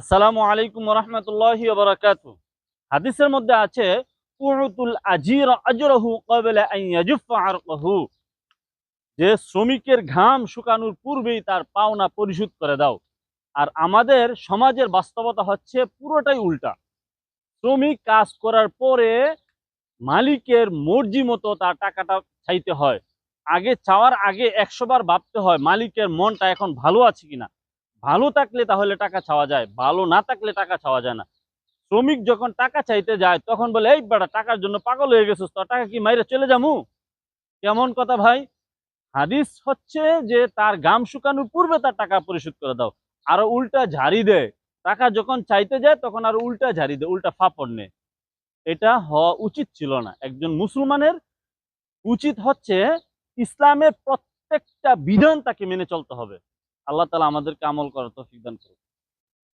আসসালামু আলাইকুম রহমতুল্লাহি বারাকাতু হাদিসের মধ্যে আছে যে শ্রমিকের ঘাম শুকানোর পূর্বেই তার পাওনা পরিশোধ করে দাও। আর আমাদের সমাজের বাস্তবতা হচ্ছে পুরোটাই উল্টা। শ্রমিক কাজ করার পরে মালিকের মর্জি মতো তার টাকাটা চাইতে হয়। আগে চাওয়ার আগে একশো বার ভাবতে হয়, মালিকের মনটা এখন ভালো আছে কিনা। ভালো থাকলে তাহলে টাকা চাওয়া যায়, ভালো না থাকলে টাকা চাওয়া যায় না। শ্রমিক যখন টাকা চাইতে যায়, তখন বলে, এই বেটা, টাকার জন্য পাগল হয়ে গেছিস তোর টাকা কি মাইরে চলে যামু কেমন কথা ভাই? হাদিস হচ্ছে যে, তার গাম শুকানোর পূর্বে তার টাকা পরিশোধ করে দাও। আরও উল্টা ঝাড়ি দেয় টাকা যখন চাইতে যায়, তখন আর উল্টা ঝাড়ি দেয় উল্টা ফাপড় নেয় এটা হওয়া উচিত ছিল না। একজন মুসলমানের উচিত হচ্ছে, ইসলামের প্রত্যেকটা বিধান তাকে মেনে চলতে হবে। আল্লাহ তালা আমাদেরকে আমল করার তৌফিক দান করুন